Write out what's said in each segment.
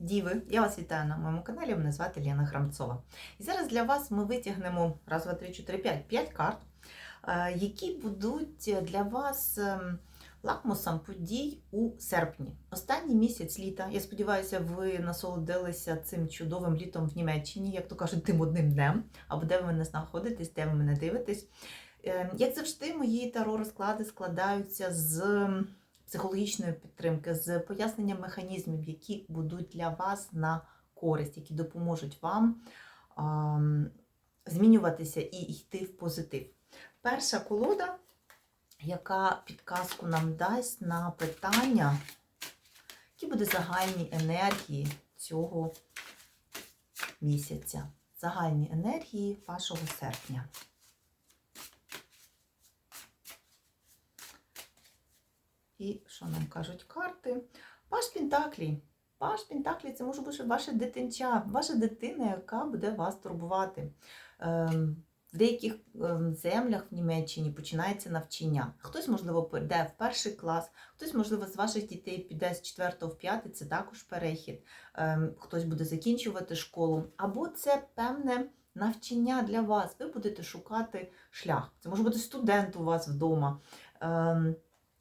Діви, я вас вітаю на моєму каналі. Мене звати Лена Храмцова. І зараз для вас ми витягнемо раз, два, три, чотири, п'ять, п'ять карт, е, які будуть для вас ем, лакмусом подій у серпні. Останній місяць літа. Я сподіваюся, ви насолодилися цим чудовим літом в Німеччині, як то кажуть, тим одним днем, або де ви мене знаходитесь, де ви мене дивитесь. Е, Як завжди, мої таро розклади складаються з психологічної підтримки, з поясненням механізмів, які будуть для вас на користь, які допоможуть вам ам, змінюватися і йти в позитив. Перша колода, яка підказку нам дасть на питання, які буде загальні енергії цього місяця, загальні енергії вашого серпня. І що нам кажуть карти? Паш Пентаклі. Паш Пентаклі це може бути ваше дитинча, ваша дитина, яка буде вас турбувати. Ем, В деяких ем, землях в Німеччині починається навчання. Хтось, можливо, піде в перший клас, хтось, можливо, з ваших дітей піде з 4 в 5, це також перехід. Ем, Хтось буде закінчувати школу. Або це певне навчання для вас. Ви будете шукати шлях. Це може бути студент у вас вдома.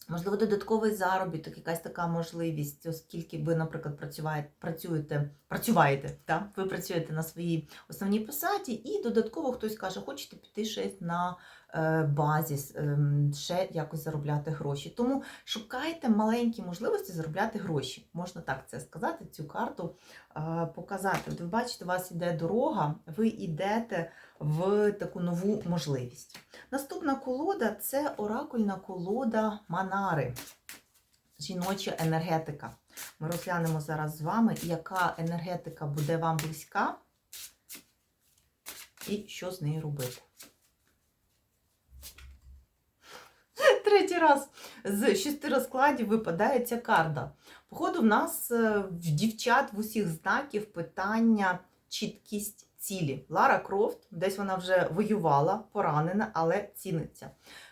Ем, Можливо, додатковий заробіток, якась така можливість, оскільки ви, наприклад, працюєте, працюєте, працюєте, так? ви працюєте на своїй основній посаді, і додатково хтось каже, хочете піти ще на е, базіс, е, ще якось заробляти гроші. Тому шукайте маленькі можливості заробляти гроші. Можна так це сказати, цю карту е, показати. От ви бачите, у вас йде дорога, ви йдете в таку нову можливість. Наступна колода це оракульна колода Манари. Жіноча енергетика. Ми розглянемо зараз з вами, яка енергетика буде вам близька і що з нею робити. Третій раз з шести розкладів випадає ця карта. Походу, в нас е, в дівчат в усіх знаків питання чіткість цілі. Лара Крофт, десь вона вже воювала, поранена, але ціниться.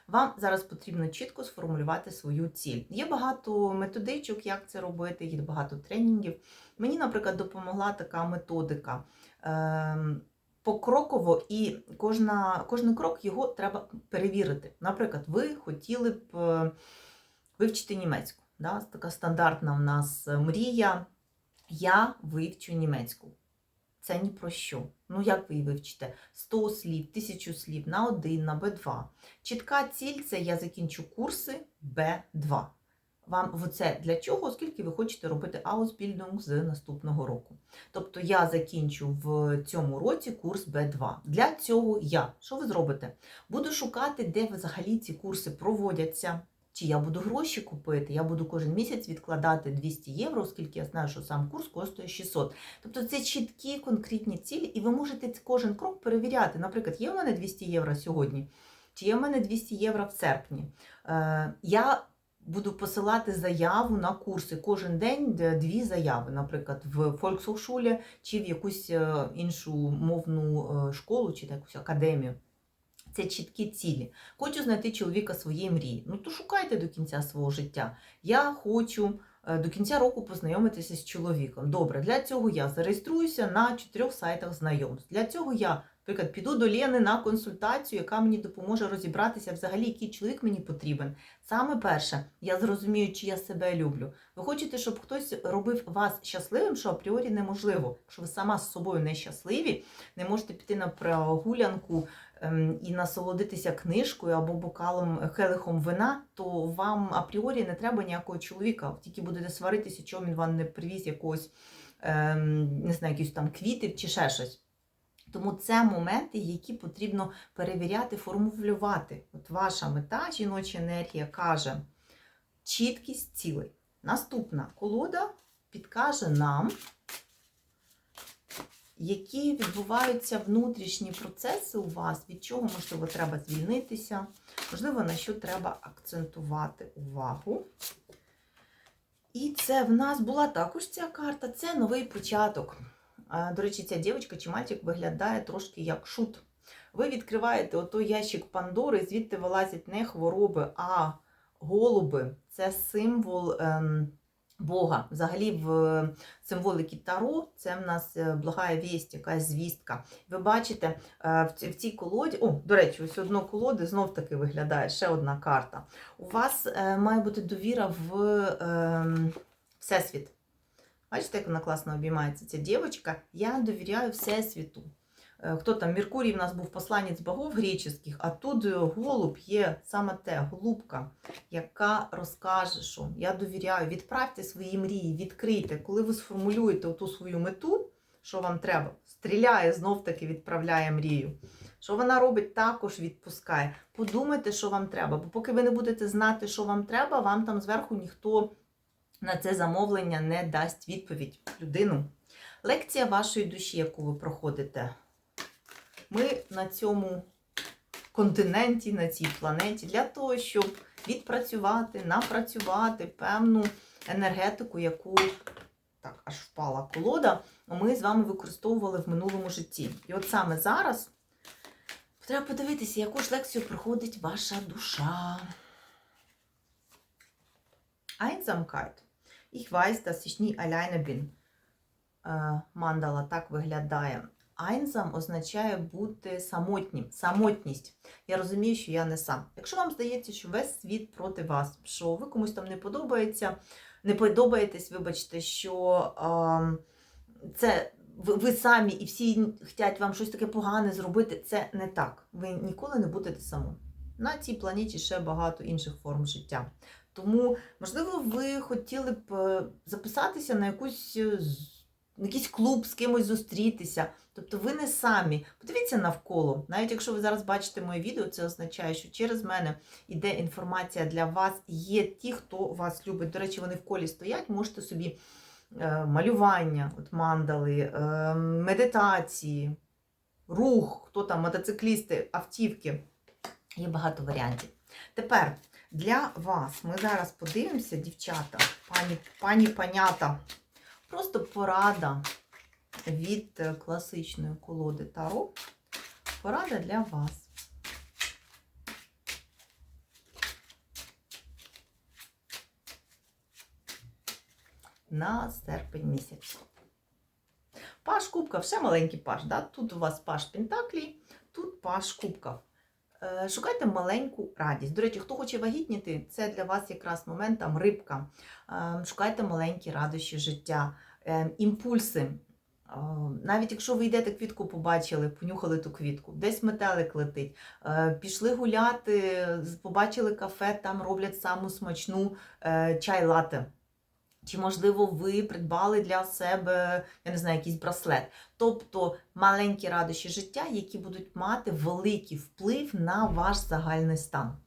Вам зараз потрібно чітко сформулювати свою ціль. Є багато методичок, як це робити, є багато тренінгів. Мені, наприклад, допомогла така методика. Ем, Покроково і кожна, кожен крок його треба перевірити. Наприклад, ви хотіли б е, вивчити німецьку. Да? Така стандартна в нас мрія. Я вивчу німецьку. Це ні про що. Ну, як ви її вивчите? 100 слів, 1000 слів на 1, на Б2. Чітка ціль це я закінчу курси Б2. Вам це для чого? Оскільки ви хочете робити Ausbildung з наступного року. Тобто я закінчу в цьому році курс Б2. Для цього я. Що ви зробите? Буду шукати, де взагалі ці курси проводяться. Чи я буду гроші купити, я буду кожен місяць відкладати 200 євро, оскільки я знаю, що сам курс коштує 600. Тобто це чіткі конкретні цілі, і ви можете кожен крок перевіряти. Наприклад, є в мене 200 євро сьогодні, чи є в мене 200 євро в серпні. Е, Я буду посилати заяву на курси кожен день дві заяви, наприклад, в Volkshochschule чи в якусь е, іншу мовну е, школу чи якусь академію. Це чіткі цілі. Хочу знайти чоловіка своєї мрії. Ну то шукайте до кінця свого життя. Я хочу е, до кінця року познайомитися з чоловіком. Добре, для цього я зареєструюся на чотирьох сайтах знайомств. Для цього я, наприклад, піду до Лєни на консультацію, яка мені допоможе розібратися взагалі, який чоловік мені потрібен. Саме перше, я зрозумію, чи я себе люблю. Ви хочете, щоб хтось робив вас щасливим, що апріорі неможливо. Якщо ви сама з собою не щасливі, не можете піти на прогулянку ем, і насолодитися книжкою або бокалом келихом вина, то вам апріорі не треба ніякого чоловіка. Тільки будете сваритися, чому він вам не привіз якогось, ем, не знаю, якісь там квітів чи ще щось. Тому це моменти, які потрібно перевіряти, формулювати. От ваша мета, жіноча енергія каже чіткість цілей. Наступна колода підкаже нам, які відбуваються внутрішні процеси у вас, від чого, можливо, треба звільнитися, можливо, на що треба акцентувати увагу. І це в нас була також ця карта, це новий початок. До речі, ця дівчинка чи мальчик виглядає трошки як шут. Ви відкриваєте отой ящик Пандори, звідти вилазять не хвороби, а голуби. Це символ ем, Бога. Взагалі в символіки Таро це в нас е, благая вість, якась звістка. Ви бачите, е, в в цій колоді, о, до речі, ось одно колоди знов таки виглядає ще одна карта. У вас е, має бути довіра в ем, Всесвіт. Бачите, як вона класно обіймається, ця дівчинка. Я довіряю Всесвіту. Е, Хто там? Меркурій в нас був посланець богов греческих, а тут е, голуб є саме те, голубка, яка розкаже, що я довіряю, відправте свої мрії, відкрийте. Коли ви сформулюєте ту свою мету, що вам треба, стріляє, знов таки відправляє мрію. Що вона робить, також відпускає. Подумайте, що вам треба. Бо поки ви не будете знати, що вам треба, вам там зверху ніхто на це замовлення не дасть відповідь людину. Лекція вашої душі, яку ви проходите. Ми на цьому континенті, на цій планеті для того, щоб відпрацювати, напрацювати певну енергетику, яку так аж впала колода, ми з вами використовували в минулому житті. І от саме зараз треба подивитися, яку ж лекцію проходить ваша душа. Einsamkeit. Ich weiß, dass ich nie alleine bin. Е, Мандала так виглядає. Айнзам означає бути самотнім, самотність. Я розумію, що я не сам. Якщо вам здається, що весь світ проти вас, що ви комусь там не подобається, не подобаєтесь, вибачте, що ем, це ви, самі і всі хочуть вам щось таке погане зробити, це не так. Ви ніколи не будете самим. На цій планеті ще багато інших форм життя. Тому, можливо, ви хотіли б е, записатися на якусь е, на якийсь клуб, з кимось зустрітися. Тобто ви не самі. Подивіться навколо. Навіть якщо ви зараз бачите моє відео, це означає, що через мене йде інформація для вас. Є ті, хто вас любить. До речі, вони в колі стоять, можете собі е, малювання, от мандали, медитації, рух, хто там, мотоциклісти, автівки. Є багато варіантів. Тепер для вас ми зараз подивимося, дівчата, пані, пані панята. Просто порада від класичної колоди Таро. Порада для вас. На серпень місяць. Паш кубків, ще маленький паш. Да? Тут у вас паш Пентаклій, тут паш кубків. Е, Шукайте маленьку радість. До речі, хто хоче вагітніти, це для вас якраз момент там рибка. Е, Шукайте маленькі радощі життя, е, імпульси. Навіть якщо ви йдете квітку, побачили, понюхали ту квітку, десь метелик летить, пішли гуляти, побачили кафе, там роблять саму смачну чай лате. Чи, можливо, ви придбали для себе, я не знаю, якийсь браслет. Тобто маленькі радощі життя, які будуть мати великий вплив на ваш загальний стан.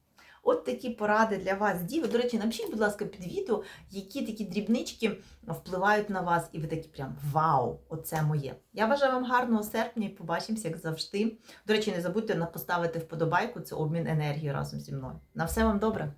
От такі поради для вас, діви. До речі, напишіть, будь ласка, під відео, які такі дрібнички впливають на вас, і ви такі прям вау, оце моє. Я бажаю вам гарного серпня і побачимося, як завжди. До речі, не забудьте поставити вподобайку, це обмін енергією разом зі мною. На все вам добре!